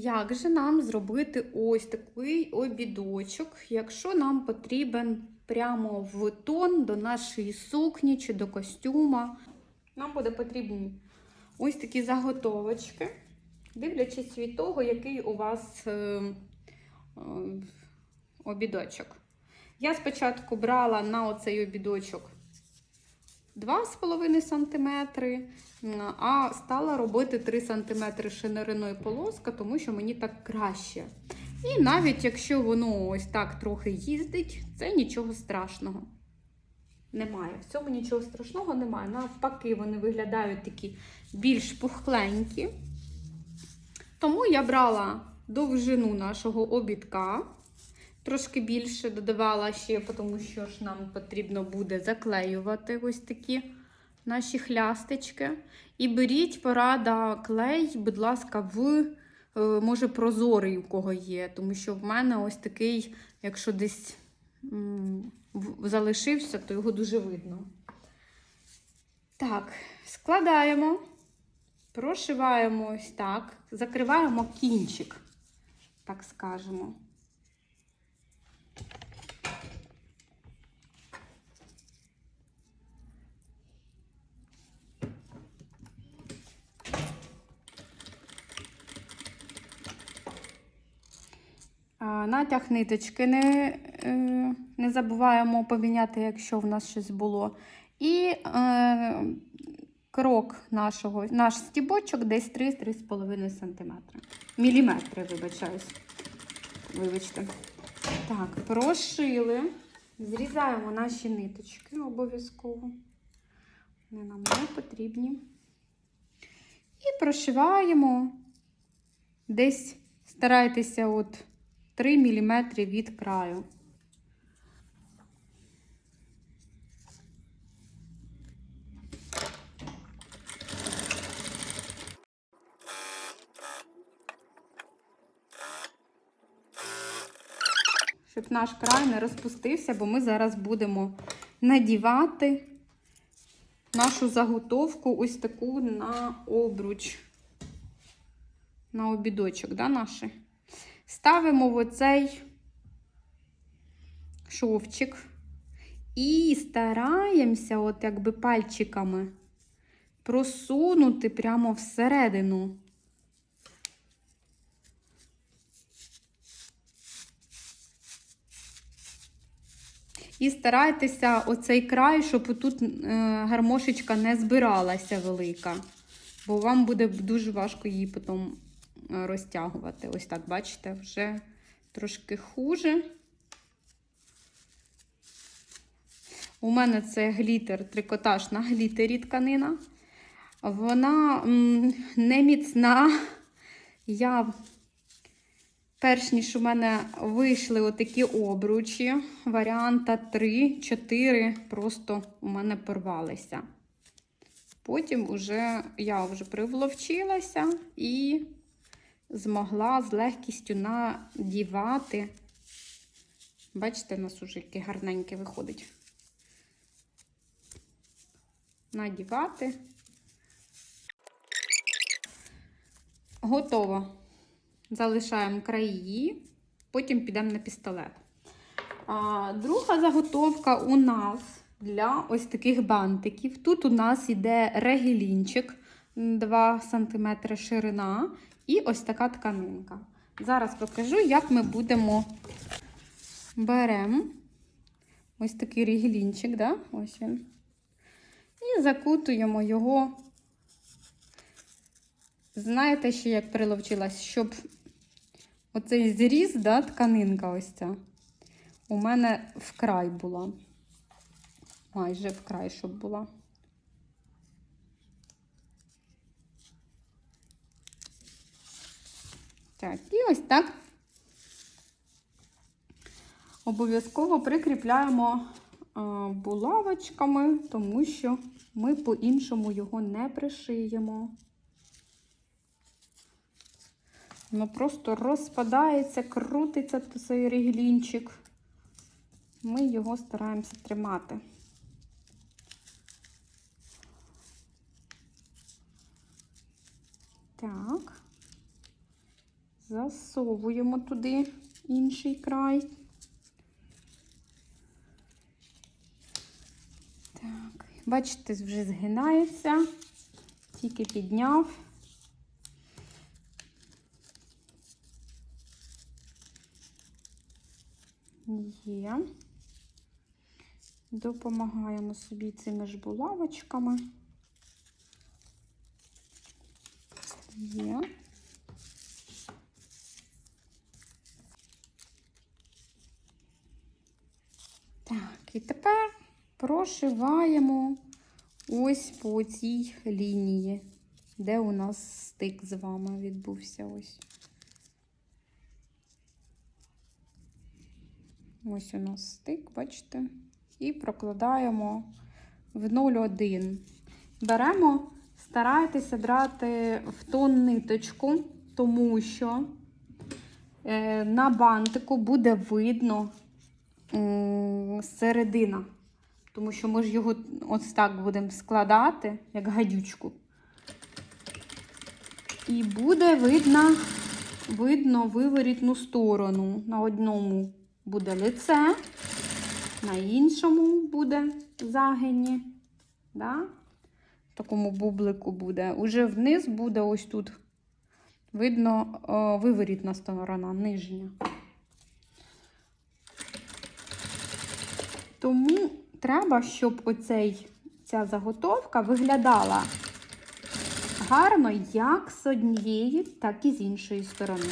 Як же нам зробити ось такий обідочок, якщо нам потрібен прямо в тон до нашої сукні чи до костюма? Нам буде потрібні ось такі заготовочки, дивлячись від того, який у вас е, е, обідочок. Я спочатку брала на оцей обідочок 2,5 см, а стала робити 3 см шириною полоска, тому що мені так краще. І навіть якщо воно ось так трохи їздить, це нічого страшного. Немає. В цьому нічого страшного немає. Навпаки, вони виглядають такі більш пухкленькі. Тому я брала довжину нашого обідка. Трошки більше додавала ще, тому що ж нам потрібно буде заклеювати ось такі наші хлястички. І беріть порада клей, будь ласка, в е, може прозорий у кого є, тому що в мене ось такий, якщо десь залишився, то його дуже видно. Так, складаємо, прошиваємо ось так, закриваємо кінчик, так скажемо. Натяг ниточки не, е, не забуваємо поміняти, якщо в нас щось було. І е, крок нашого, наш стібочок десь 3-3,5 см. Міліметри, вибачаюсь. Вибачте. Так, прошили. Зрізаємо наші ниточки обов'язково. Вони нам не потрібні. І прошиваємо десь старайтеся от 3 мм від краю. Щоб наш край не розпустився, бо ми зараз будемо надівати нашу заготовку ось таку на обруч, на обідочок, да, наші. Ставимо в оцей шовчик і стараємося, от якби пальчиками, просунути прямо всередину. І старайтеся оцей край, щоб тут е, гармошечка не збиралася велика, бо вам буде дуже важко її потім розтягувати. Ось так, бачите, вже трошки хуже. У мене це глітер, трикотаж глітері тканина. Вона не міцна. Я, перш ніж у мене вийшли отакі обручі, варіанта 3-4, просто у мене порвалися. Потім уже я вже привловчилася і змогла з легкістю надівати. Бачите, у нас уже яке гарненьке виходить. Надівати. Готово. Залишаємо краї, потім підемо на пістолет. А, друга заготовка у нас для ось таких бантиків. Тут у нас йде регелінчик 2 см ширина і ось така тканинка. Зараз покажу, як ми будемо беремо ось такий регелінчик, да? ось він. І закутуємо його. Знаєте, ще як приловчилась, щоб оцей зріз, да, тканинка ось ця, у мене вкрай була. Майже вкрай, щоб була. Так, і ось так обов'язково прикріпляємо е, булавочками, тому що ми по-іншому його не пришиємо. Воно просто розпадається, крутиться цей реглінчик. Ми його стараємося тримати. Так. Засовуємо туди інший край. Так, бачите, вже згинається, тільки підняв. Є. Допомагаємо собі цими ж булавочками. Є. Так, і тепер прошиваємо ось по цій лінії, де у нас стик з вами відбувся ось. Ось у нас стик, бачите? І прокладаємо в 0,1. Беремо, старайтеся брати в тон ниточку, тому що е, на бантику буде видно м, середина. Тому що ми ж його ось так будемо складати, як гадючку. І буде видно, видно виворітну сторону. На одному буде лице, на іншому буде загині. Да? Такому бублику буде. Уже вниз буде ось тут. Видно о, виворітна сторона, нижня. Тому треба, щоб оцей, ця заготовка виглядала гарно як з однієї, так і з іншої сторони.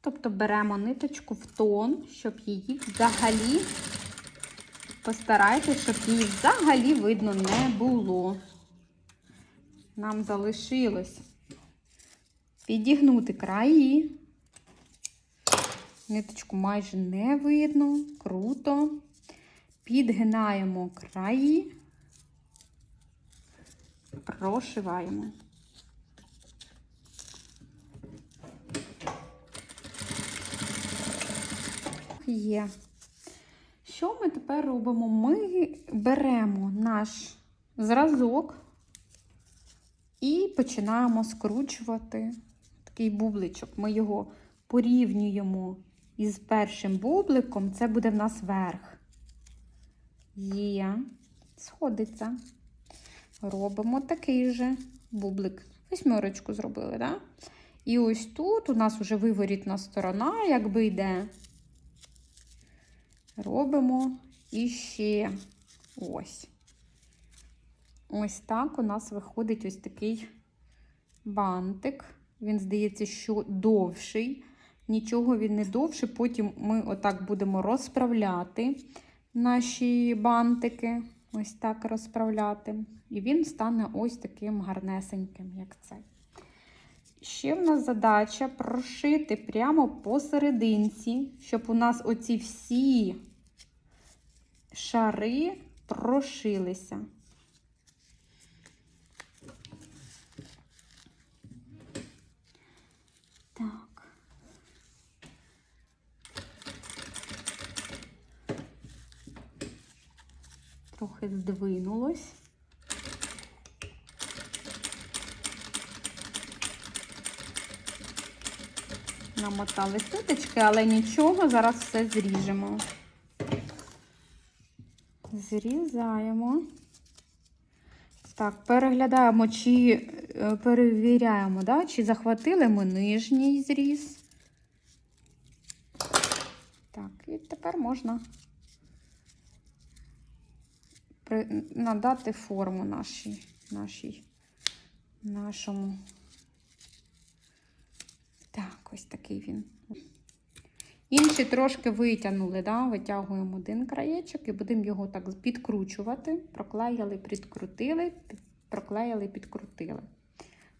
Тобто беремо ниточку в тон, щоб її взагалі, постарайтесь, щоб її взагалі видно не було. Нам залишилось підігнути краї. Ниточку майже не видно, круто. Підгинаємо краї, прошиваємо. Є. Що ми тепер робимо? Ми беремо наш зразок і починаємо скручувати такий бубличок. Ми його порівнюємо із першим бубликом, це буде в нас верх. Є, сходиться. Робимо такий же бублик. Восьмерочку зробили? Да? І ось тут у нас вже виворітна сторона, якби йде. Робимо іще ось. Ось так у нас виходить ось такий бантик. Він, здається, що довший. Нічого він не довший. Потім ми отак будемо розправляти наші бантики. Ось так розправляти. І він стане ось таким гарнесеньким, як цей. Ще в нас задача прошити прямо посерединці, щоб у нас оці всі шари прошилися. Трохи здвинулось. Намотали ситочки, але нічого, зараз все зріжемо. Зрізаємо. Так, переглядаємо, чи е, перевіряємо, да, чи захватили ми нижній зріз. Так, і тепер можна надати форму нашій, нашій, нашому. Так, ось такий він. Інші трошки витягнули, да? витягуємо один краєчок і будемо його так підкручувати. Проклеїли, підкрутили, проклеїли, підкрутили.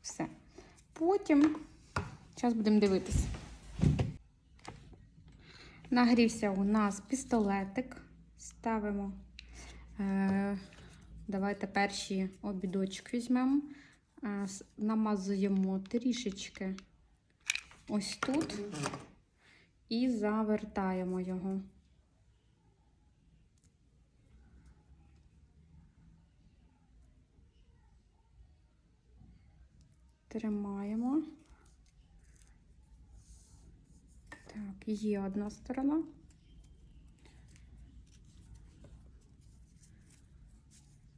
Все. Потім, зараз будемо дивитися. Нагрівся у нас пістолетик. Ставимо. Е, давайте перший обідочок візьмемо. Е, намазуємо трішечки ось тут і завертаємо його. Тримаємо. Так, є одна сторона.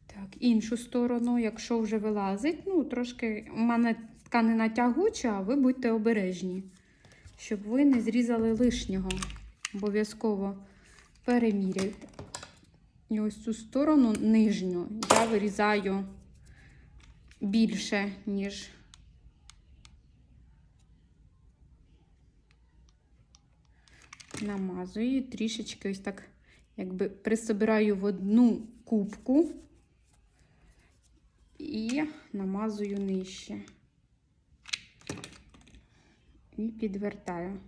Так, іншу сторону, якщо вже вилазить, ну, трошки у мене тканина тягуча, а ви будьте обережні, щоб ви не зрізали лишнього. Обов'язково переміряйте. І ось цю сторону нижню я вирізаю більше, ніж намазую трішечки ось так, якби присобираю в одну кубку і намазую нижче. І підвертаю.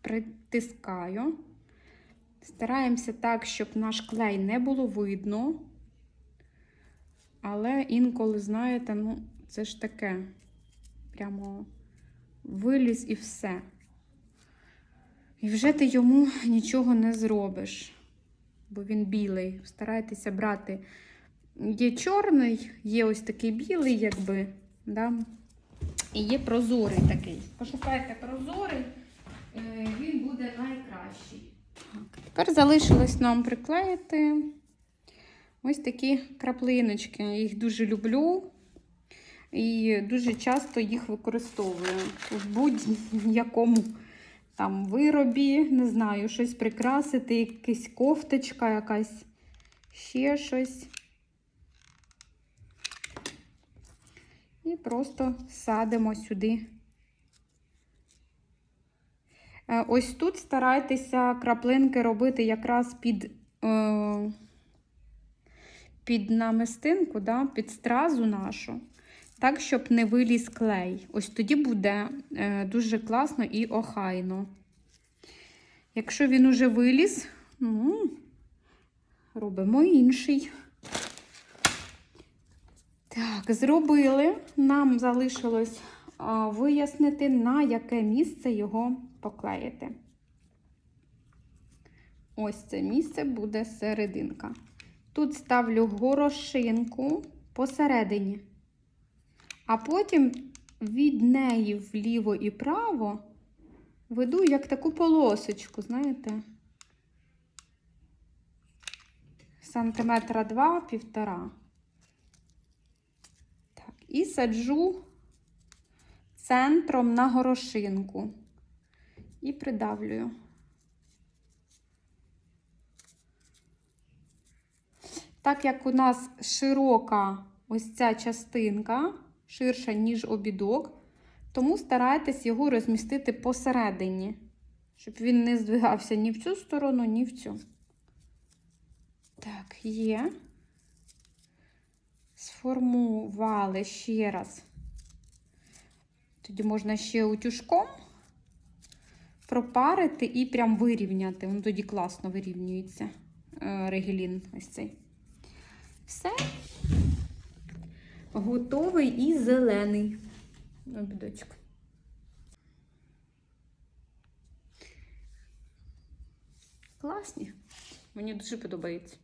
Притискаю. Стараємося так, щоб наш клей не було видно. Але інколи, знаєте, ну, це ж таке. Прямо виліз і все. І вже ти йому нічого не зробиш, бо він білий. Старайтеся брати. Є чорний, є ось такий білий, якби, да? і є прозорий такий. Пошукайте прозорий, е, він буде найкращий. Так, Тепер залишилось нам приклеїти ось такі краплиночки. Я їх дуже люблю і дуже часто їх використовую в будь-якому там виробі, не знаю, щось прикрасити, якась кофточка, якась ще щось. І просто садимо сюди. Е, Ось тут старайтеся краплинки робити якраз під, е, під намистинку, да, під стразу нашу, так, щоб не виліз клей. Ось тоді буде е, дуже класно і охайно. Якщо він уже виліз, ну, робимо інший. Так, зробили. Нам залишилось а, вияснити, на яке місце його поклеїти. Ось це місце буде серединка. Тут ставлю горошинку посередині, а потім від неї вліво і право веду як таку полосочку, знаєте, сантиметра два, півтора. Так, і саджу центром на горошинку і придавлюю. Так як у нас широка ось ця частинка, ширша, ніж обідок, тому старайтесь його розмістити посередині, щоб він не здвигався ні в цю сторону, ні в цю. Так, є. Сформували ще раз. Тоді можна ще утюжком пропарити і прям вирівняти. Він тоді класно вирівнюється е, регелін ось цей. Все. Готовий і зелений обідочок. Класні. Мені дуже подобається.